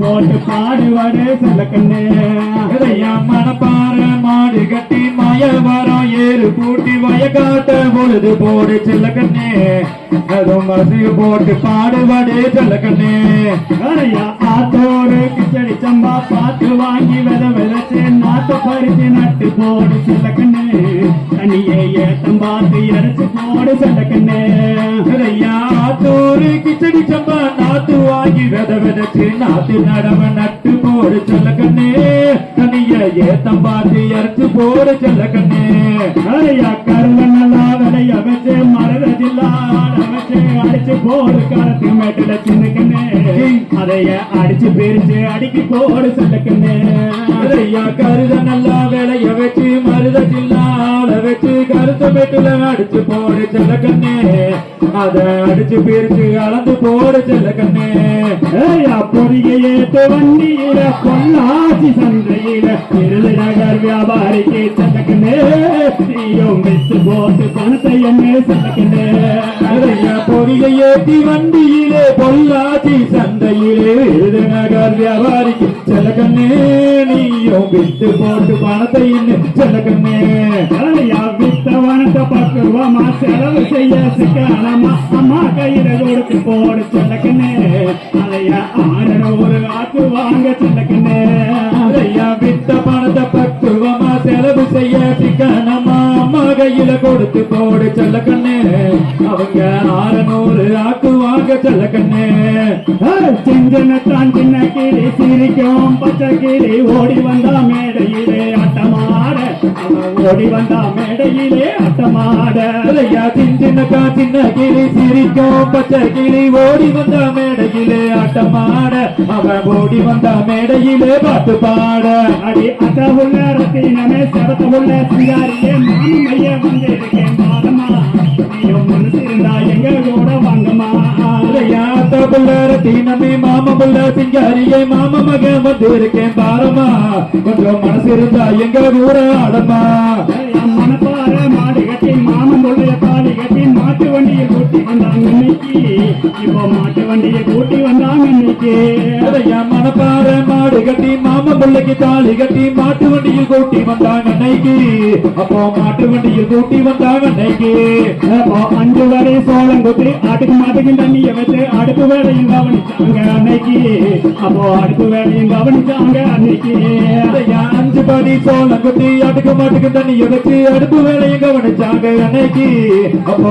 போட்டு பாடுவாடு செல்ல கண்ணு இதையா மனப்பாற மாடு கட்டி மய வரம் ஏறு பூட்டி வயக்காட்ட பொழுது போடு செல்ல அதுவும் மசிவு போட்டு பாடுவாடு செல்ல கண்ணே ஆத்தோடு கிச்சடி சம்பா பார்த்து வாங்கி வித விதைச்சு நாத்த பறிச்சு நட்டு போடு செல்ல தனியே தண்ணியே ஏத்தம் பார்த்து இறைச்சு போடு செல்ல கண்ணு இதையா ஆத்தோரு கிச்சடி சம்பா வித விதைச்சு நடவ நட்டு போடு செல்ல கண்ணே. தனிய ஏத்தம் பார்த்து இறச்சு போடு செல்ல கண்ணே. ஐயா கருங்க நல்லா விளைய வச்சு மரதில்லா அடிச்சு போடு காலத்து மேட்டில சின்ன கண்ணு. அதைய அடிச்சு பிரிச்சு அடிக்கு போடு செல்ல கண்ணு. ஐயா கருத நல்லா விலைய வச்சு மருத பெட்டுல அடிச்சு போடு செல்ல கண்ணே. அத அடிச்சு பிரிச்சு அளந்து போடு செல்ல கண்ணே. ஏத்து வண்டியில பொள்ளாச்சி சந்தையில இருளு நகர் வியாபாரிக்கு சட்டக்கண்ணே நீயும் வித்து போட்டு பணத்தை என்ன சட்டக்கண்ணே ஐயா பொறிய ஏத்தி வண்டியிலே பொள்ளாச்சி சந்தையிலே விருதுநகர் வியாபாரிக்கு செல்ல கண்ணே. நீயும் வித்து போட்டு பணத்தை இன்னும் செல்ல கண்ணே. ஐயா வித்தவனத்தை பக்குவமா செலவு செய்ய சிக்கலாமா அம்மா கையில கொடுத்து போடு சட்டக்கண்ணே அதைய ஆறநூறு ஆக்கு வாங்க சட்டக்கண்ணே ஐயா வித்த பணத்தை பக்குவமா செலவு செய்ய சிக்கனமா அம்மா கையில கொடுத்து போடு செல்ல அவங்க ஆறுநூறு ஆக்குவாங்க செல்ல கண்ணே தான் சின்ன கிளி சிரிக்கும் பச்சை கிளி ஓடி வந்தா மேடையிலே. ஓடி வந்தா மேடையிலே அட்டமாட ஐயா சின்னக்கா சின்ன கிளி சிரிக்கும். பச்சை கிளி ஓடி வந்த மேடையிலே ஆட்டமாட. அவன் ஓடி வந்த மேடையிலே பாட்டு பாட. அடி அட்ட உள்ள ரத்தினமே செவத்த உள்ள சிங்காரியே நானும் மைய வந்திருக்கேன் பாதமா நீயும் மனசு புள்ள தீனமே மாம புள்ள சிங்காரியே மாம மகன் வந்திருக்கேன் பாரமா கொஞ்சம் மனசு இருந்தா எங்க ஊர ஆடமா இப்போ மாட்டு வண்டியை கூட்டி வந்தாங்க இன்னைக்கு ஐயா மனப்பாற மாடு கட்டி மாம பிள்ளைக்கு தாலி கட்டி மாட்டு வண்டியில் கூட்டி வந்தாங்க அன்னைக்கு அப்போ மாட்டு வண்டியில் கூட்டி வந்தாங்க அன்னைக்கு அப்போ அஞ்சு வரை சோளம் குத்தி ஆட்டுக்கு மாட்டுக்கு தண்ணியை வச்சு அடுப்பு வேலையும் கவனிச்சாங்க அன்னைக்கு அப்போ அடுப்பு வேலையும் கவனிச்சாங்க அன்னைக்கு அஞ்சு படி சோளம் குத்தி ஆட்டுக்கு மாட்டுக்கு தண்ணியை வச்சு அடுப்பு வேலையும் கவனிச்சாங்க அன்னைக்கு அப்போ